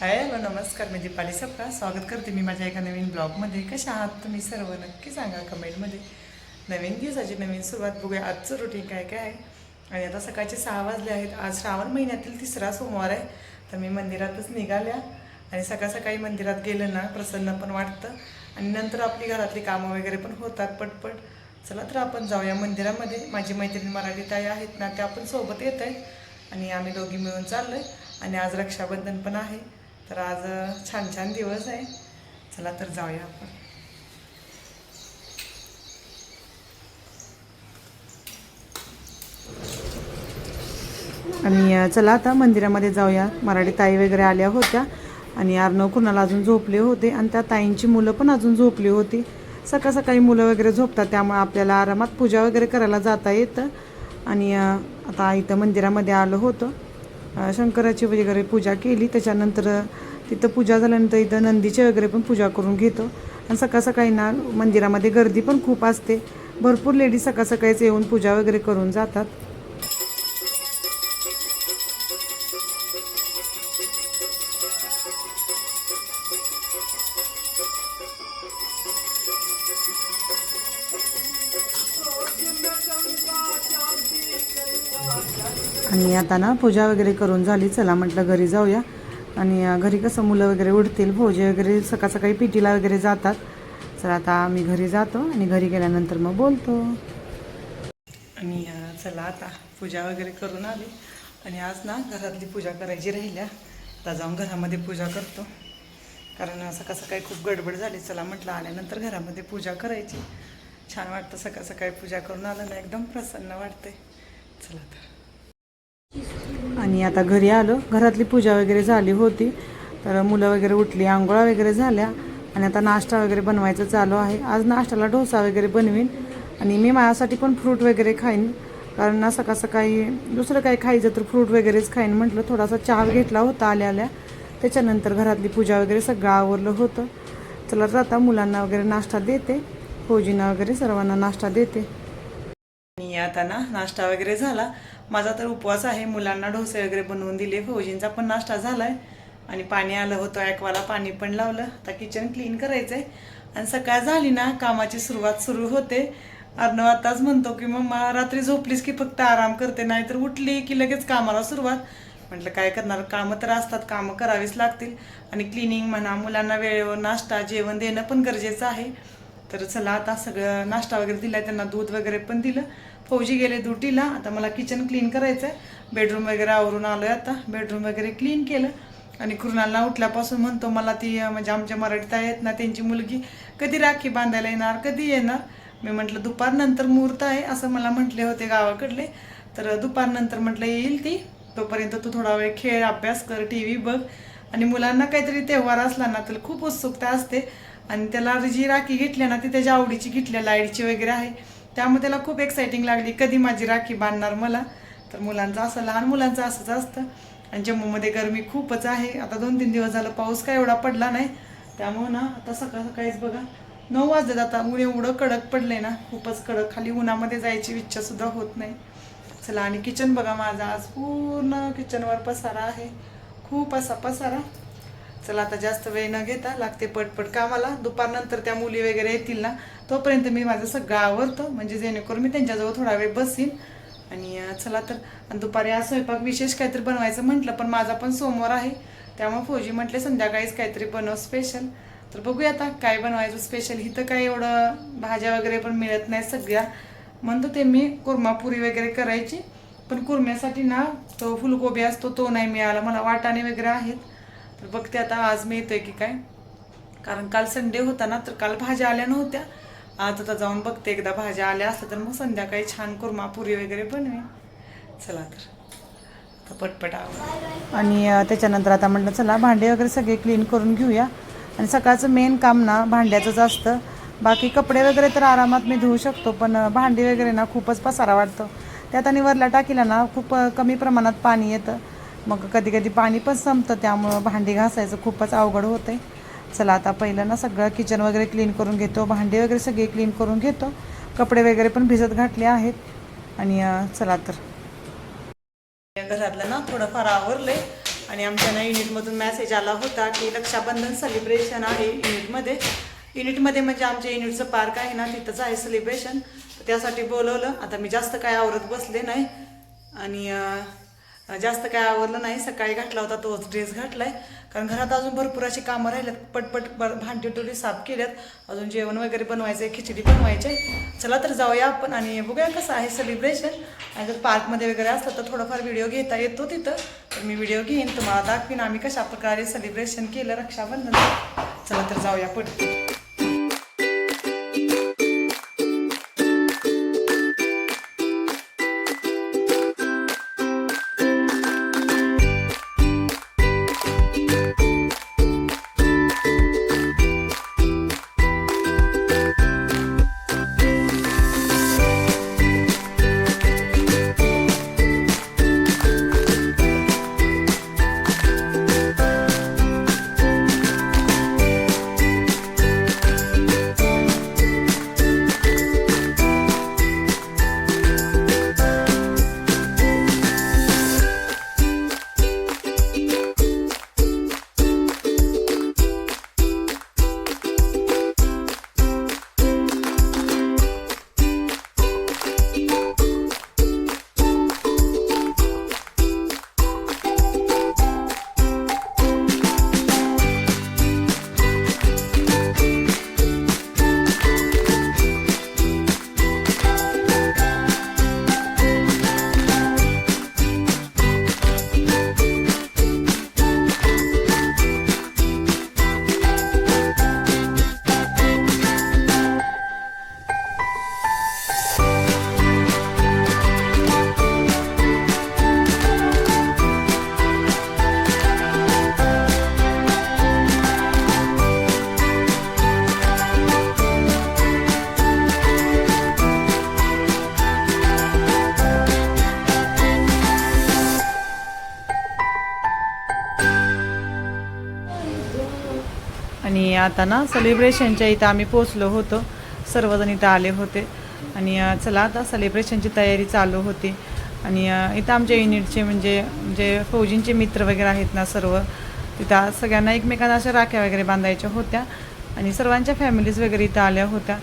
Hi hello नमस्कार. मी दीपाली सपका स्वागत करते मी माझ्या एका नवीन ब्लॉगमध्ये. कशा आहात तुम्ही सर्व? नक्की सांगा कमेंटमध्ये. नवीन दिवसाची नवीन सुरुवात बघूया. आजचं रुटीन काय काय आहे? आणि आता सकाळचे सहा वाजले आहेत. आज श्रावण महिन्यातील तिसरा सोमवार आहे. तर मी मंदिरातच निघाल्या. आणि सकाळ सकाळी मंदिरात गेलं ना प्रसन्न पण वाटतं. आणि नंतर आपली घरातली कामं वगैरे पण होतात पटपट. चला तर आपण जाऊया मंदिरामध्ये. माझी मैत्रीण मराठी ताई आहेत ना त्या पण सोबत येत आहेत. आणि आम्ही दोघी मिळून चाललो आहे आणि आज रक्षाबंधन पण आहे. तर आज छान छान दिवस आहे. चला तर जाऊया आपण. आणि चला आता मंदिरामध्ये जाऊया. मराठी ताई वगैरे आल्या होत्या आणि अर्णव कुणाला अजून झोपले होते आणि त्या ताईंची मुलं पण अजून झोपली होती. सकाळ सकाळी मुलं वगैरे झोपतात त्यामुळे आपल्याला आरामात पूजा वगैरे करायला जाता येतं. आणि आता इथं मंदिरामध्ये आलो होतं. शंकराची वगैरे पूजा केली. त्याच्यानंतर तिथं पूजा झाल्यानंतर इथं नंदीची वगैरे पण पूजा करून घेतो. आणि सकाळ सकाळी ना मंदिरामध्ये गर्दी पण खूप असते. भरपूर लेडीज सकाळ सकाळीच येऊन पूजा वगैरे करून जातात. आता ना पूजा वगैरे करून झाली. चला म्हटलं घरी जाऊया. आणि घरी कसं मुलं वगैरे उठतील भोजे वगैरे सकाळ सकाळी पिटीला वगैरे जातात. चला आता आम्ही घरी जातो आणि घरी गेल्यानंतर मग बोलतो. आणि चला आता पूजा वगैरे करून आली. आणि आज ना घरातली पूजा करायची राहिल्या. आता जाऊन घरामध्ये पूजा करतो. कारण सकाळ सकाळी खूप गडबड झाली. चला म्हटलं आल्यानंतर घरामध्ये पूजा करायची. छान वाटतं सकाळ सकाळी पूजा करून आलं ना एकदम प्रसन्न वाटते चला तर आणि आता घरी आलो. घरातली पूजा वगैरे झाली होती. तर मुलं वगैरे उठली आंघोळा वगैरे झाल्या. आणि आता नाश्ता वगैरे बनवायचं चालू आहे. आज नाश्त्याला डोसा वगैरे बनवीन. आणि मी माझ्यासाठी पण फ्रूट वगैरे खाईन. कारण ना सकाळ सकाळी दुसरं काही खायचं तर फ्रूट वगैरेच खाईन म्हटलं. थोडासा चहा घेतला होता आल्या आल्या त्याच्यानंतर घरातली पूजा वगैरे सगळं आवरलं होतं. चला तर आता मुलांना वगैरे नाश्ता देते. फौजींना वगैरे सर्वांना नाश्ता देते. आणि आता ना नाश्ता वगैरे झाला. माझा तर उपवास आहे मुलांना डोसे वगैरे बनवून दिले. फौजींचा पण नाश्ता झाला आहे आणि पाणी आलं होतं ॲक्वाला पाणी पण लावलं. आता किचन क्लीन करायचं आहे आणि सकाळ झाली ना कामाची सुरुवात सुरू होते. अर्णव आताच म्हणतो की मम्मा रात्री झोपलीस की फक्त आराम करते नाही तर उठली की लगेच कामाला सुरुवात. म्हटलं काय करणार? कामं तर असतात कामं करावीच लागतील. आणि क्लिनिंग म्हणा मुलांना वेळेवर नाश्ता जेवण देणं पण गरजेचं आहे. तर चला आता सगळं नाश्ता वगैरे दिला त्यांना दूध वगैरे पण दिलं. फौजी गेले ड्युटीला. आता मला किचन क्लीन करायचं आहे बेडरूम वगैरे आवरून आलो आहे आता. बेडरूम वगैरे क्लीन केलं. आणि कृणाला उठल्यापासून म्हणतो मला ती म्हणजे आमच्या मराठीत आहेत ना त्यांची मुलगी. कधी राखी बांधायला येणार? कधी येणार? मी म्हटलं दुपारनंतर मुहूर्त आहे असं मला म्हटले होते गावाकडले. तर दुपारनंतर म्हटलं येईल ती. तोपर्यंत तू थोडा वेळ खेळ अभ्यास कर टी व्ही बघ. आणि मुलांना काहीतरी तेव्हार असला ना तर खूप उत्सुकता असते. आणि त्याला जी राखी घेतली ना ती त्याच्या आवडीची घेतल्या लाईटची वगैरे आहे. त्यामुळे त्याला खूप एक्सायटिंग लागली. कधी माझी राखी बांधणार मला? तर मुलांचं असं लहान मुलांचं असंच असतं. आणि जम्मूमध्ये गरमी खूपच आहे. आता दोन तीन दिवस झालं पाऊस काय एवढा पडला नाही. त्यामुळं ना आता सकाळ सकाळीच बघा. नऊ वाजत आता. ऊन एवढं कडक पडले ना खूपच कडक. खाली उन्हामध्ये जायची इच्छासुद्धा होत नाही. चला आणि किचन बघा माझा. आज पूर्ण किचनवर पसारा आहे. खूप असा पसारा. चला आता जास्त वेळ न घेता लागते पटपट कामाला. दुपारनंतर त्या मुली वगैरे येतील ना तोपर्यंत मी माझं सगळं आवरतो. म्हणजे जेणेकरून मी त्यांच्याजवळ थोडा वेळ बसीन. आणि चला तर आणि दुपारी हा स्वयंपाक विशेष काहीतरी बनवायचं म्हटलं पण माझा पण सोमवार आहे. त्यामुळे फौजी म्हटले संध्याकाळीच काहीतरी बनव स्पेशल तर बघूया आता काय बनवायचं स्पेशल इथं काय एवढं भाज्या वगैरे पण मिळत नाही सगळ्या. म्हणतो ते मी कुर्मापुरी वगैरे करायची. पण कुर्म्यासाठी ना तो फुलकोबी असतो तो नाही मिळाला. मला वाटाणे वगैरे आहेत. तर बघते आता आज मी की काय? कारण काल संडे होता ना तर काल भाज्या आल्या नव्हत्या. आज आता जाऊन बघते एकदा भाज्या आल्या असल्या तर मग संध्याकाळी छान कुर्मा पुरी वगैरे बनवे चला तर. आता पटपट आवर आणि त्याच्यानंतर आता म्हटलं चला भांडे वगैरे सगळे क्लीन करून घेऊया. आणि सकाळचं मेन काम ना भांड्याचंच असतं. बाकी कपडे वगैरे तर आरामात मी धुवू शकतो पण भांडी वगैरे ना खूपच पसारा वाटतो त्यात आणि वरला टाकीला ना खूप कमी प्रमाणात पाणी येतं. मग कधी कधी पाणी पण संपतं त्यामुळं भांडी घासायचं खूपच अवघड होतंय. चला आता पहिलं ना सगळं किचन वगैरे क्लीन करून घेतो भांडी वगैरे सगळी क्लीन करून घेतो. कपडे वगैरे पण भिजत घातले आहेत. आणि चला तर. घरातलं ना थोडंफार आवरलंय. आणि आमच्या ना युनिटमधून मॅसेज आला होता की रक्षाबंधन सेलिब्रेशन आहे युनिटमध्ये युनिटमध्ये म्हणजे आमच्या युनिटचं पार्क आहे ना तिथंच आहे सेलिब्रेशन त्यासाठी बोलवलं. आता मी जास्त काय आवरत बसले नाही. आणि जास्त काय आवडलं नाही. सकाळी घातला होता तोच. ड्रेस घातलाय. कारण घरात अजून भरपूर अशी कामं राहिल्यात पटपट भांडी टोली साफ केल्यात. अजून जेवण वगैरे बनवायचं आहे खिचडी बनवायची आहे चला तर जाऊया आपण आणि बघूया कसं आहे सेलिब्रेशन आणि जर पार्कमध्ये वगैरे असलं तर थोडंफार व्हिडिओ घेता येतो तिथं. तर मी व्हिडिओ घेईन तुम्हाला दाखवीन आम्ही कशा प्रकारे सेलिब्रेशन केलं रक्षाबंधन. चला तर जाऊया पटपट आता ना सेलिब्रेशनच्या इथं आम्ही पोचलो होतो. सर्वजण इथं आले होते. आणि चला आता सेलिब्रेशनची तयारी चालू होती. आणि इथं आमच्या युनिटचे म्हणजे जे फौजींचे मित्र वगैरे आहेत ना सर्व तिथं सगळ्यांना एकमेकांना अशा राख्या वगैरे बांधायच्या होत्या. आणि सर्वांच्या फॅमिलीज वगैरे इथं आल्या होत्या.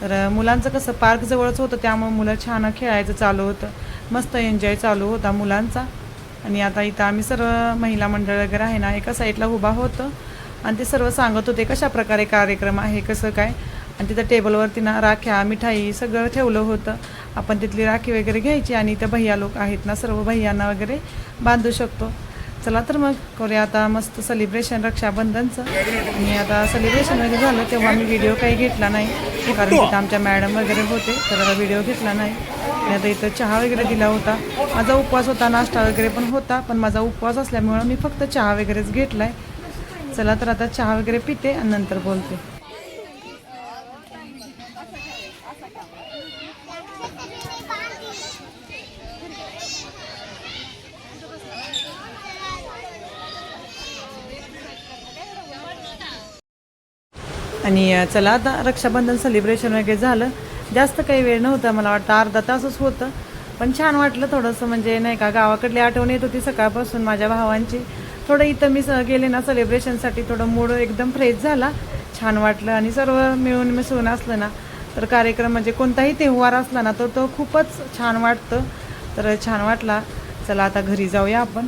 तर मुलांचं कसं पार्क जवळच होतं त्यामुळे मुलं छान खेळायचं चालू होतं. मस्त एन्जॉय चालू होता मुलांचा. आणि आता इथं आम्ही सर्व महिला मंडळ वगैरे आहे ना एका साईडला उभा होतं. आणि ते सर्व सांगत होते कशा प्रकारे कार्यक्रम आहे कसं काय. आणि तिथं टेबलवरती ना राख्या मिठाई सगळं ठेवलं होतं. आपण तिथली राखी वगैरे घ्यायची आणि इथं भैया लोक आहेत ना सर्व भैयांना वगैरे बांधू शकतो. चला तर मग करूया आता मस्त सेलिब्रेशन रक्षाबंधनचं. आणि आता सेलिब्रेशन वगैरे झालं तेव्हा मी व्हिडिओ काही घेतला नाही. कारण तिथं आमच्या मॅडम वगैरे होते तर व्हिडिओ घेतला नाही. आणि आता इथं चहा वगैरे दिला होता. माझा उपवास होता नाश्ता वगैरे पण होता पण माझा उपवास असल्यामुळं मी फक्त चहा वगैरेच घेतला आहे चला तर आता चहा वगैरे पिते आणि नंतर बोलते. आणि चला आता रक्षाबंधन सेलिब्रेशन वगैरे झालं. जास्त काही वेळ नव्हता मला वाटतं अर्धा तासच होतं. पण छान वाटलं थोडंसं म्हणजे नाही का गावाकडली आठवण येत होती सकाळपासून माझ्या भावांची. थोडं इथं मी स- गेले ना सेलिब्रेशनसाठी थोडं मूड एकदम फ्रेश झाला. छान वाटलं. आणि सर्व मिळून मिसळून असलं ना तर कार्यक्रम म्हणजे कोणताही तेव्हार असला ना तर तो खूपच छान वाटतं. तर छान वाटला. चला आता घरी जाऊया आपण.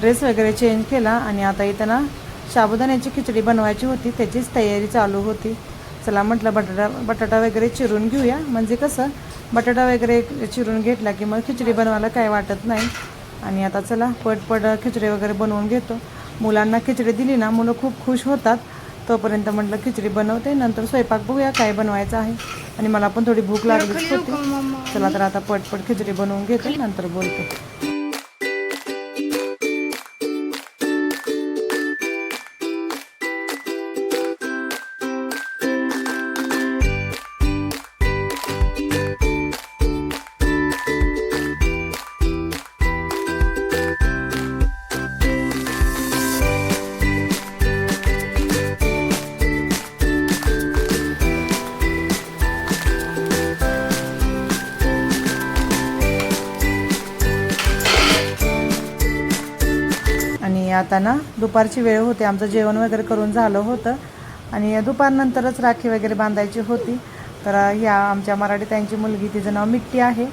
ड्रेस वगैरे चेंज केला आणि आता इथं ना साबुदाण्याची खिचडी बनवायची होती त्याचीच तयारी चालू होती. चला म्हटलं बटाटा बटाटा वगैरे चिरून घेऊया. म्हणजे कसं बटाटा वगैरे चिरून घेतला की मग खिचडी बनवायला काय वाटत नाही. आणि आता चला पटपट खिचडी वगैरे बनवून घेतो. मुलांना खिचडी दिली ना मुलं खूप खुश होतात. तोपर्यंत म्हटलं खिचडी बनवते नंतर स्वयंपाक बघूया काय बनवायचं आहे. आणि मला पण थोडी भूक लागलीच होती. चला तर आता पटपट खिचडी बनवून घेते नंतर बोलते. आता ना दुपारची वेळ होती. आमचं जेवण वगैरे करून झालं होतं. आणि दुपारनंतरच राखी वगैरे बांधायची होती. तर ह्या आमच्या मराठी त्यांची मुलगी तिचं नाव मिट्टी आहे.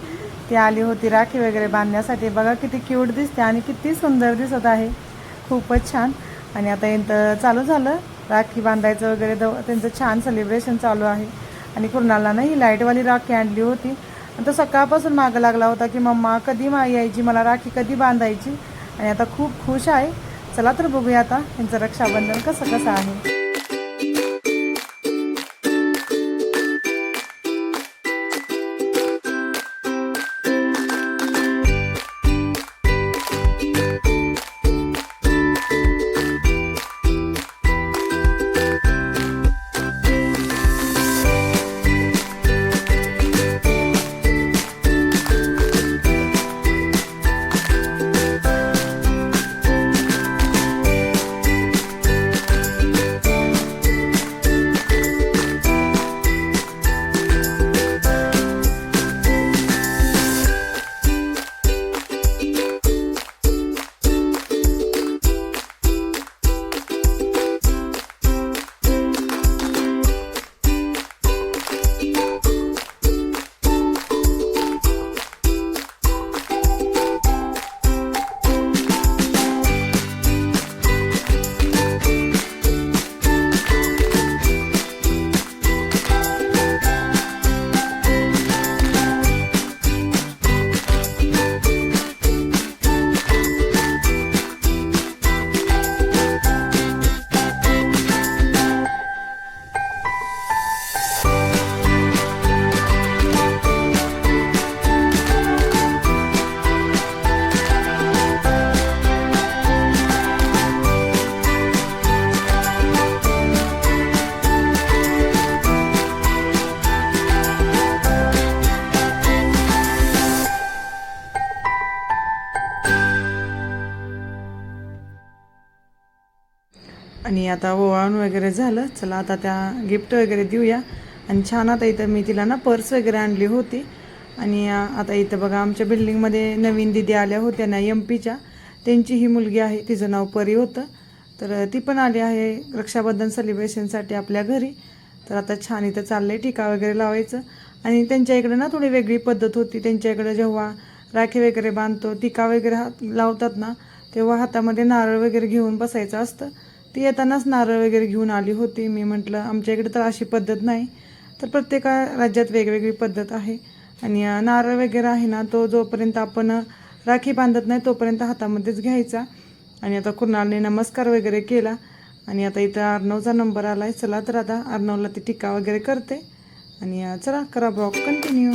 ती आली होती राखी वगैरे बांधण्यासाठी. बघा किती क्यूट दिसते आणि किती सुंदर दिसत आहे. खूपच छान. आणि आता यांचं चालू झालं. राखी बांधायचं वगैरे द त्यांचं छान सेलिब्रेशन चालू आहे. आणि कुणाला ना ही लाईटवाली राखी आणली होती. आणि तो सकाळपासून मागं लागला होता की मम्मा कधी मा यायची? मला राखी कधी बांधायची? आणि आता खूप खुश आहे. चला तर बघूया आता यांचं रक्षाबंधन कसं कसं आहे. आणि आता ओवाळून वगैरे झालं. चला आता त्या गिफ्ट वगैरे देऊया. आणि छान आता इथं मी तिला ना पर्स वगैरे आणली होती. आणि आता इथं बघा आमच्या बिल्डिंगमध्ये नवीन दिदी आल्या होत्या ना एम पीच्या त्यांची ही मुलगी आहे. तिचं नाव परी होतं. तर ती पण आली आहे रक्षाबंधन सेलिब्रेशनसाठी आपल्या घरी. तर आता छान इथं चाललं आहे टिका वगैरे लावायचं. आणि त्यांच्या इकडे ना थोडी वेगळी पद्धत होती. त्यांच्या इकडे जेव्हा राखी वगैरे बांधतो टिका वगैरे हात लावतात ना तेव्हा हातामध्ये नारळ वगैरे घेऊन बसायचं असतं. ती येतानाच नारळ वगैरे घेऊन आली होती. मी म्हटलं आमच्या इकडे तर अशी पद्धत नाही. तर प्रत्येक राज्यात वेगवेगळी पद्धत आहे. आणि नारळ वगैरे आहे ना तो जोपर्यंत आपण राखी बांधत नाही तोपर्यंत हातामध्येच घ्यायचा. आणि आता कुणालने नमस्कार वगैरे केला. आणि आता इथं अर्णवचा नंबर आला आहे चला तर आता अर्णवला ती टिका वगैरे करते. आणि चला करा ब्लॉग कंटिन्यू.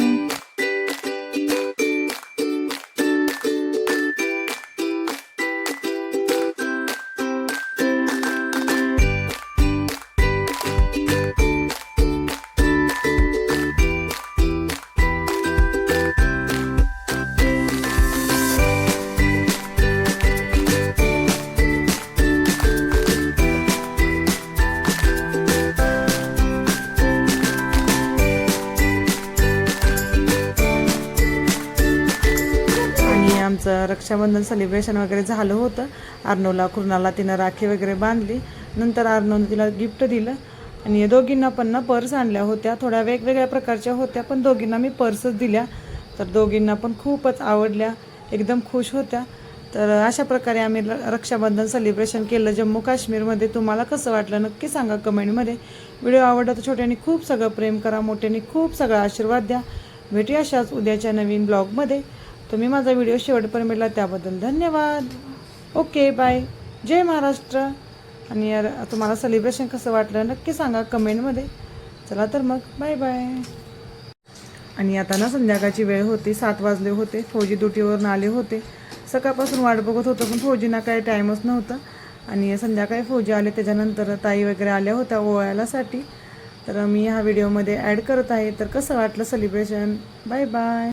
आमचं रक्षाबंधन सेलिब्रेशन वगैरे झालं होतं. अर्नवला कुर्नाला तिनं राखी वगैरे बांधली. नंतर अर्नवनं तिला गिफ्ट दिलं. आणि दोघींना पण ना पर्स आणल्या होत्या. थोड्या वेगवेगळ्या प्रकारच्या होत्या पण दोघींना मी पर्सच दिल्या. तर दोघींना पण खूपच आवडल्या. एकदम खुश होत्या. तर अशा प्रकारे आम्ही र- रक्षाबंधन सेलिब्रेशन केलं. जम्मू काश्मीरमध्ये तुम्हाला कसं वाटलं नक्की सांगा कमेंटमध्ये. व्हिडिओ आवडला तर छोट्याने खूप सगळं प्रेम करा मोठ्याने खूप सगळा आशीर्वाद द्या. भेटूया अशाच उद्याच्या नवीन ब्लॉगमध्ये तुम्ही माझा व्हिडिओ शेवटपर्यंत मिळला त्याबद्दल धन्यवाद. ओके बाय जय महाराष्ट्र. आणि यार तुम्हाला सेलिब्रेशन कसं वाटलं नक्की सांगा कमेंटमध्ये चला तर मग बाय बाय आणि आता ना संध्याकाळची वेळ होती सात वाजले होते. फौजी ड्युटीवरून आले होते. सकाळपासून वाट बघत होतं पण फौजींना काही टाईमच नव्हता. आणि संध्याकाळी फौजी आले त्याच्यानंतर ताई वगैरे आल्या होत्या ओळायलासाठी तर मी ह्या व्हिडिओमध्ये ॲड करत आहे. तर कसं वाटलं सेलिब्रेशन बाय बाय